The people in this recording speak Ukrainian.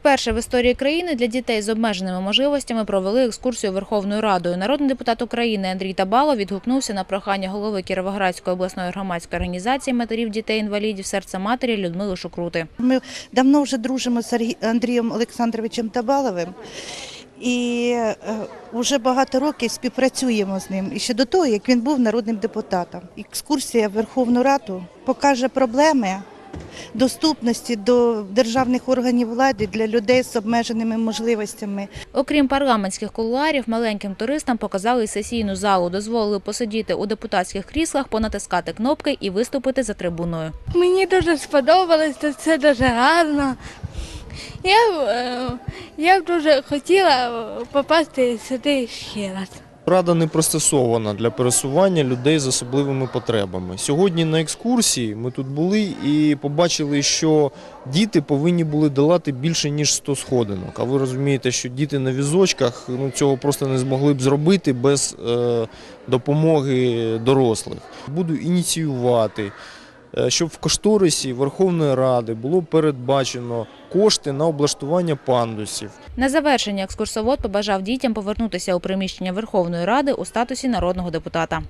Вперше в історії країни для дітей з обмеженими можливостями провели екскурсію Верховною Радою. Народний депутат України Андрій Табало відгукнувся на прохання голови Кіровоградської обласної громадської організації матерів дітей-інвалідів серця матері Людмили Шукрути. Ми давно вже дружимо з Андрієм Олександровичем Табаловим. І е, вже багато років співпрацюємо з ним. І ще до того, як він був народним депутатом. Екскурсія в Верховну Раду покаже проблеми доступності до державних органів влади для людей з обмеженими можливостями. Окрім парламентських кулуарів, маленьким туристам показали сесійну залу, дозволили посидіти у депутатських кріслах, понатискати кнопки і виступити за трибуною. Мені дуже сподобалось, це дуже гарно. Я, е, я б дуже хотіла попасти сюди ще раз. Рада не пристосована для пересування людей з особливими потребами. Сьогодні на екскурсії ми тут були і побачили, що діти повинні були долати більше ніж 100 сходинок. А ви розумієте, що діти на візочках ну, цього просто не змогли б зробити без е, допомоги дорослих. Буду ініціювати. Е, Щоб в кошторисі Верховної Ради було передбачено кошти на облаштування пандусів, На завершення екскурсовод побажав дітям повернутися у приміщення Верховної Ради у статусі народного депутата.